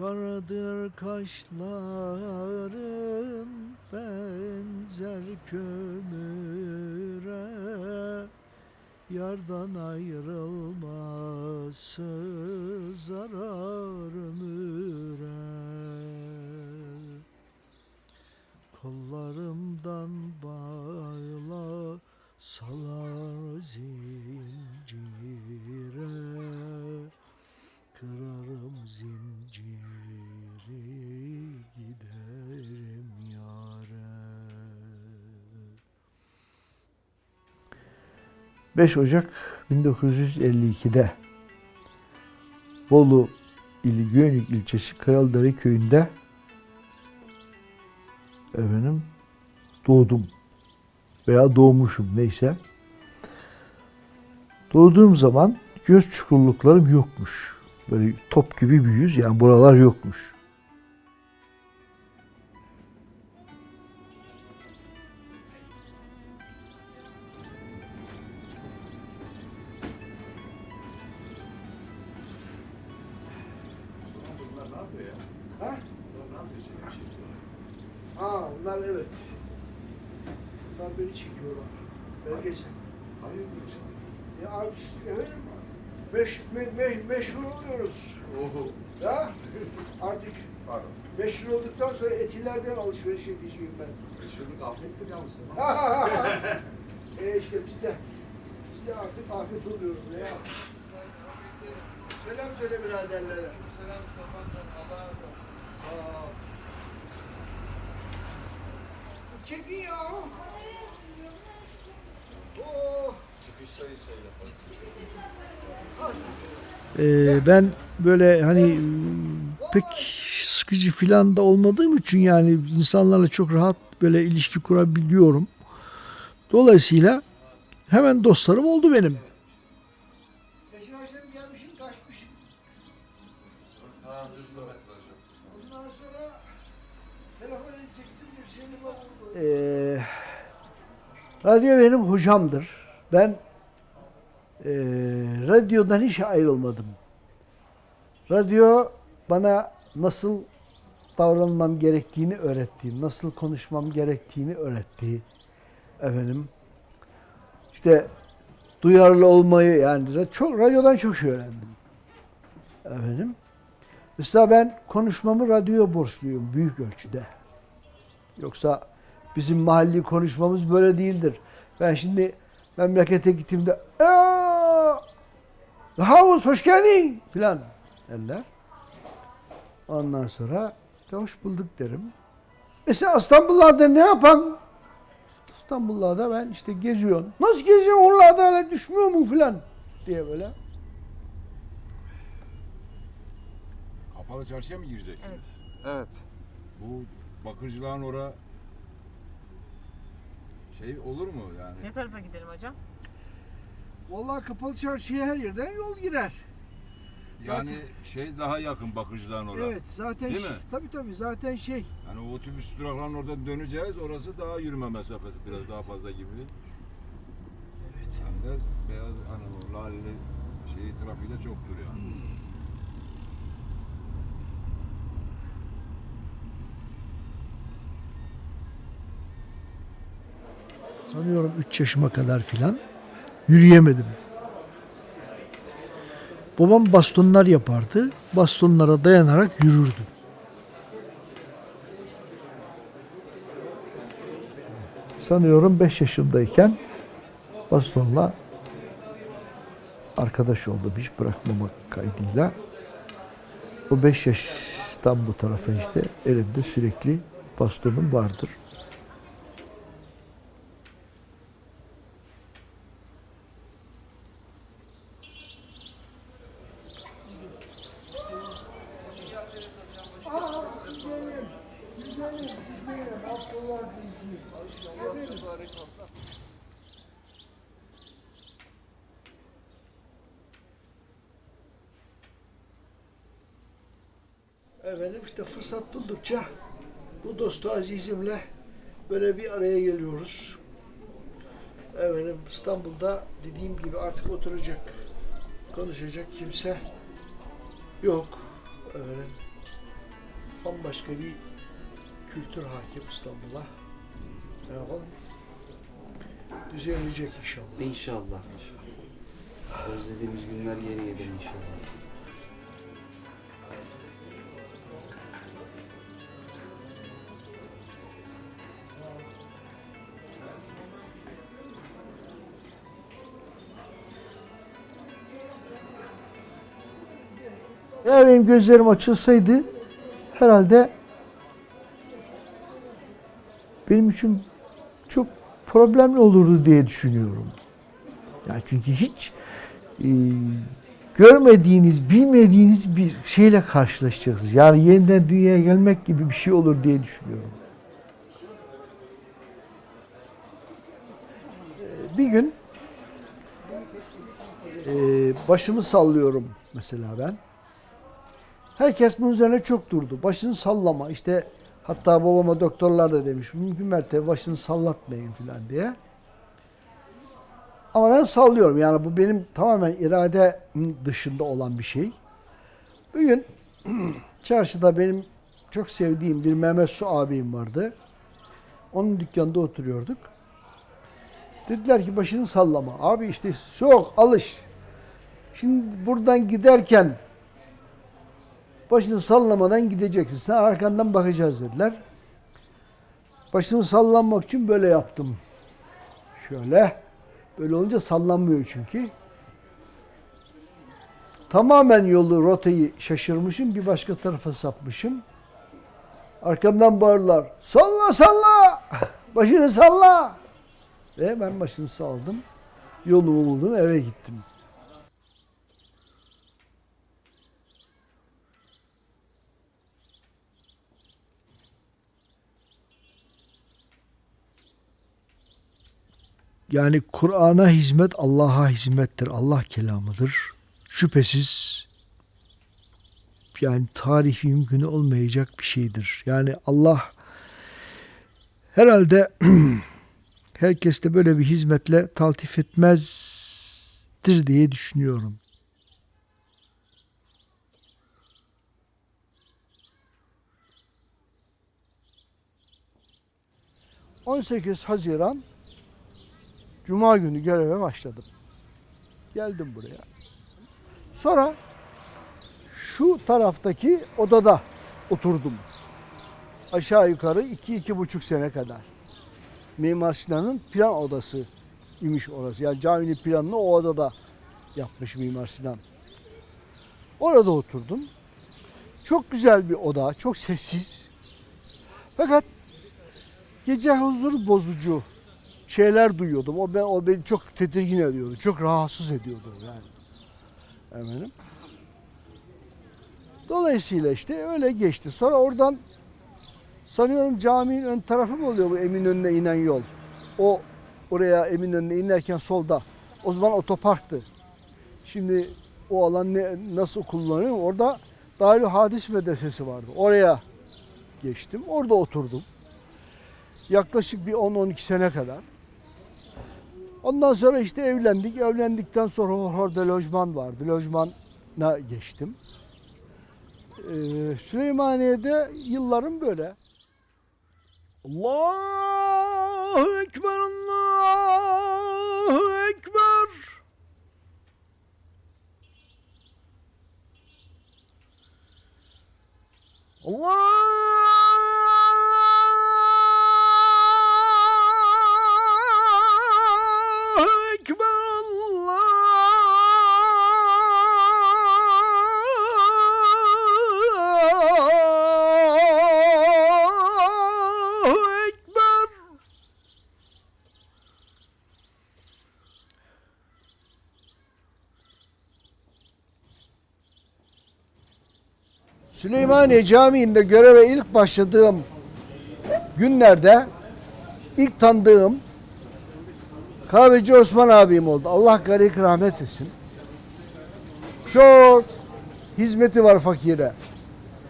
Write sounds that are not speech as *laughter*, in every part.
Karadır kaşların benzer kömüre Yardan ayrılması zarar ömüre. Kollarımdan bağla salar zincire 5 Ocak 1952'de Bolu ili Göynük ilçesi Kayalıdere köyünde efendim doğdum veya doğmuşum neyse. Doğduğum zaman göz çukurluklarım yokmuş. Böyle top gibi bir yüz yani buralar yokmuş. Belgesel. Ya abi evet. Meş, me, me, meşhur oluyoruz. Ya artık meşhur olduktan sonra etilerden alışveriş edeceğim ben. Şunu afiyet mi yalnız? e işte biz de biz de artık afiyet oluyoruz ya. Selam söyle biraderlere. Selam Çekin ya. Ee, ben böyle hani pek sıkıcı filan da olmadığım için yani insanlarla çok rahat böyle ilişki kurabiliyorum. Dolayısıyla hemen dostlarım oldu benim. Ee, radyo benim hocamdır. Ben ee, radyodan hiç ayrılmadım. Radyo bana nasıl davranmam gerektiğini öğretti, nasıl konuşmam gerektiğini öğretti. Efendim, işte duyarlı olmayı yani çok radyodan çok şey öğrendim. Efendim, mesela ben konuşmamı radyoya borçluyum büyük ölçüde. Yoksa bizim mahalli konuşmamız böyle değildir. Ben şimdi memlekete gittiğimde "Aa, Havuz hoş geldin filan derler. Ondan sonra de hoş bulduk derim. Mesela İstanbullarda ne yapan? İstanbullarda ben işte geziyorum. Nasıl geziyorsun oralarda öyle düşmüyor mu filan diye böyle. Kapalı çarşıya mı gireceksiniz? Evet. Evet. Bu bakırcılığın ora şey olur mu yani? Ne tarafa gidelim hocam? Vallahi kapalı çarşıya her yerden yol girer. Yani şey daha yakın bakırcılığın ora. Evet zaten Değil şey, mi? tabii tabii zaten şey Yani o otobüs duraklarının oradan döneceğiz. Orası daha yürüme mesafesi biraz daha fazla gibi. Evet. Hem de beyaz hani o laleli şey trafiği de çoktur yani. sanıyorum 3 yaşıma kadar filan yürüyemedim. Babam bastonlar yapardı. Bastonlara dayanarak yürürdüm. Sanıyorum 5 yaşımdayken bastonla arkadaş oldum hiç bırakmamak kaydıyla. O 5 yaştan bu tarafa işte elimde sürekli bastonum vardır. Efendim işte fırsat buldukça bu dostu azizimle böyle bir araya geliyoruz. Efendim İstanbul'da dediğim gibi artık oturacak, konuşacak kimse yok. Efendim bambaşka bir kültür hakim İstanbul'a. Ne yapalım? Düzelecek inşallah. İnşallah. Özlediğimiz günler geri gelir inşallah. Benim gözlerim açılsaydı herhalde benim için çok problemli olurdu diye düşünüyorum. Yani çünkü hiç e, görmediğiniz, bilmediğiniz bir şeyle karşılaşacaksınız. Yani yeniden dünyaya gelmek gibi bir şey olur diye düşünüyorum. Bir gün e, başımı sallıyorum mesela ben. Herkes bunun üzerine çok durdu. Başını sallama. İşte hatta babama doktorlar da demiş. Mümkün mertebe başını sallatmayın falan diye. Ama ben sallıyorum. Yani bu benim tamamen irade dışında olan bir şey. Bugün *clears throat* çarşıda benim çok sevdiğim bir Mehmet Su abim vardı. Onun dükkanında oturuyorduk. Dediler ki başını sallama. Abi işte soğuk alış. Şimdi buradan giderken Başını sallamadan gideceksin. Sen arkandan bakacağız dediler. Başını sallanmak için böyle yaptım. Şöyle. Böyle olunca sallanmıyor çünkü. Tamamen yolu, rotayı şaşırmışım. Bir başka tarafa sapmışım. Arkamdan bağırırlar. Salla salla! Başını salla! Ve ben başımı saldım. Yolumu buldum eve gittim. Yani Kur'an'a hizmet Allah'a hizmettir. Allah kelamıdır. Şüphesiz yani tarifi mümkün olmayacak bir şeydir. Yani Allah herhalde *clears throat* herkeste böyle bir hizmetle taltif etmezdir diye düşünüyorum. ...18 Haziran Cuma günü göreve başladım. Geldim buraya. Sonra şu taraftaki odada oturdum. Aşağı yukarı iki, iki buçuk sene kadar. Mimar Sinan'ın plan odası imiş orası. Yani caminin planını o odada yapmış Mimar Sinan. Orada oturdum. Çok güzel bir oda, çok sessiz. Fakat gece huzur bozucu şeyler duyuyordum. O ben o beni çok tedirgin ediyordu. Çok rahatsız ediyordu yani. Efendim. Dolayısıyla işte öyle geçti. Sonra oradan sanıyorum caminin ön tarafı mı oluyor bu Eminönü'ne inen yol? O oraya Eminönü'ne inerken solda. O zaman otoparktı. Şimdi o alan ne, nasıl kullanılıyor? Orada Darül Hadis Medresesi vardı. Oraya geçtim. Orada oturdum. Yaklaşık bir 10-12 sene kadar. Ondan sonra işte evlendik. Evlendikten sonra orada lojman vardı. Lojmana geçtim. Ee, Süleymaniye'de yıllarım böyle. Allahu Ekber, Allahu Süleymaniye Camii'nde göreve ilk başladığım günlerde ilk tanıdığım kahveci Osman abim oldu. Allah garip rahmet etsin. Çok hizmeti var fakire.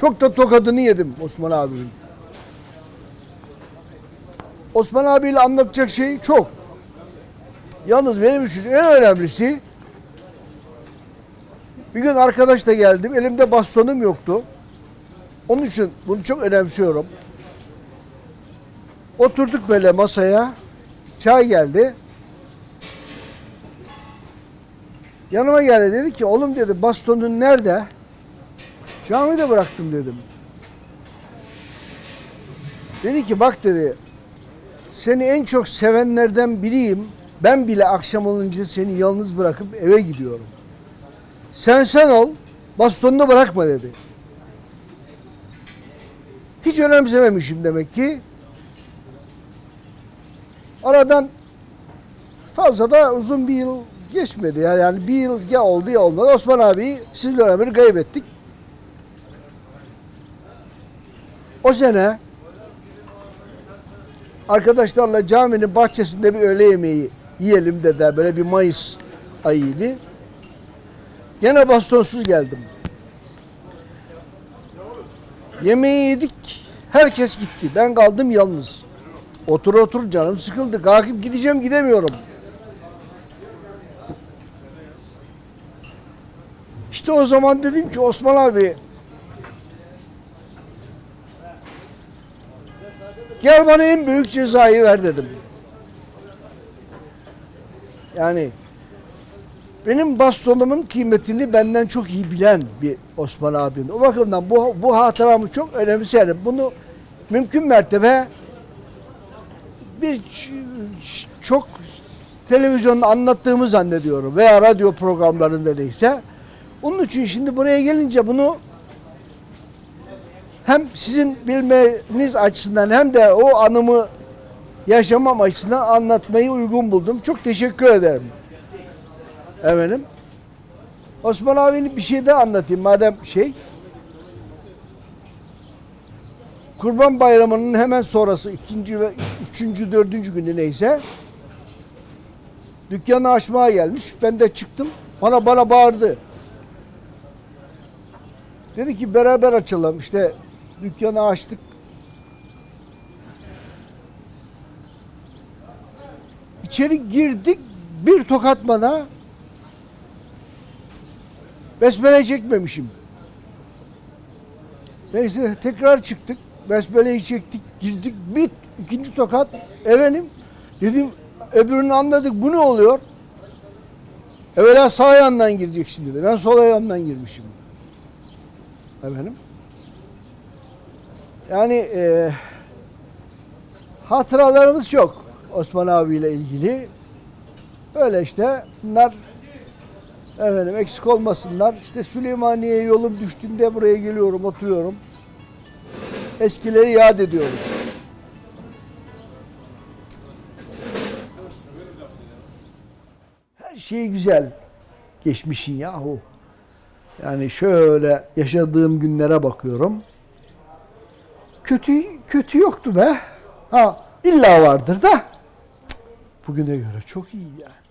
Çok da tokadını yedim Osman abimin. Osman abiyle anlatacak şey çok. Yalnız benim için en önemlisi bir gün arkadaşla geldim. Elimde bastonum yoktu. Onun için bunu çok önemsiyorum. Oturduk böyle masaya. Çay geldi. Yanıma geldi dedi ki oğlum dedi bastonun nerede? Camide bıraktım dedim. Dedi ki bak dedi seni en çok sevenlerden biriyim. Ben bile akşam olunca seni yalnız bırakıp eve gidiyorum. Sen sen ol, bastonunu bırakma dedi. Hiç önemsememişim demek ki. Aradan fazla da uzun bir yıl geçmedi. Yani, yani bir yıl ya oldu ya olmadı. Osman abi sizle beraber kaybettik. O sene arkadaşlarla caminin bahçesinde bir öğle yemeği yiyelim dediler. Böyle bir Mayıs ayıydı. Gene bastonsuz geldim. Yemeği yedik. Herkes gitti. Ben kaldım yalnız. Otur otur canım sıkıldı. Kalkıp gideceğim gidemiyorum. İşte o zaman dedim ki Osman abi gel bana en büyük cezayı ver dedim. Yani benim bastonumun kıymetini benden çok iyi bilen bir Osman abim. O bakımdan bu, bu hatıramı çok önemserim. Bunu mümkün mertebe bir çok televizyonda anlattığımı zannediyorum veya radyo programlarında neyse. Onun için şimdi buraya gelince bunu hem sizin bilmeniz açısından hem de o anımı yaşamam açısından anlatmayı uygun buldum. Çok teşekkür ederim. Efendim. Osman abinin bir şey daha anlatayım madem şey. Kurban Bayramı'nın hemen sonrası ikinci ve üçüncü, dördüncü günü neyse dükkanı açmaya gelmiş. Ben de çıktım. Bana bana bağırdı. Dedi ki beraber açalım. İşte dükkanı açtık. İçeri girdik. Bir tokat bana besmele çekmemişim. Neyse tekrar çıktık. Besmeleyi çektik, girdik. Bir ikinci tokat efendim. Dedim öbürünü anladık. Bu ne oluyor? Evvela sağ yandan gireceksin dedi. Ben sol ayağımdan girmişim. Efendim. Yani e, hatıralarımız çok Osman abiyle ilgili. Öyle işte bunlar efendim eksik olmasınlar. İşte Süleymaniye yolum düştüğünde buraya geliyorum, oturuyorum. Eskileri yad ediyoruz. Her şey güzel geçmişin yahu. Yani şöyle yaşadığım günlere bakıyorum. Kötü kötü yoktu be. Ha illa vardır da. Cık, Bugüne göre çok iyi yani.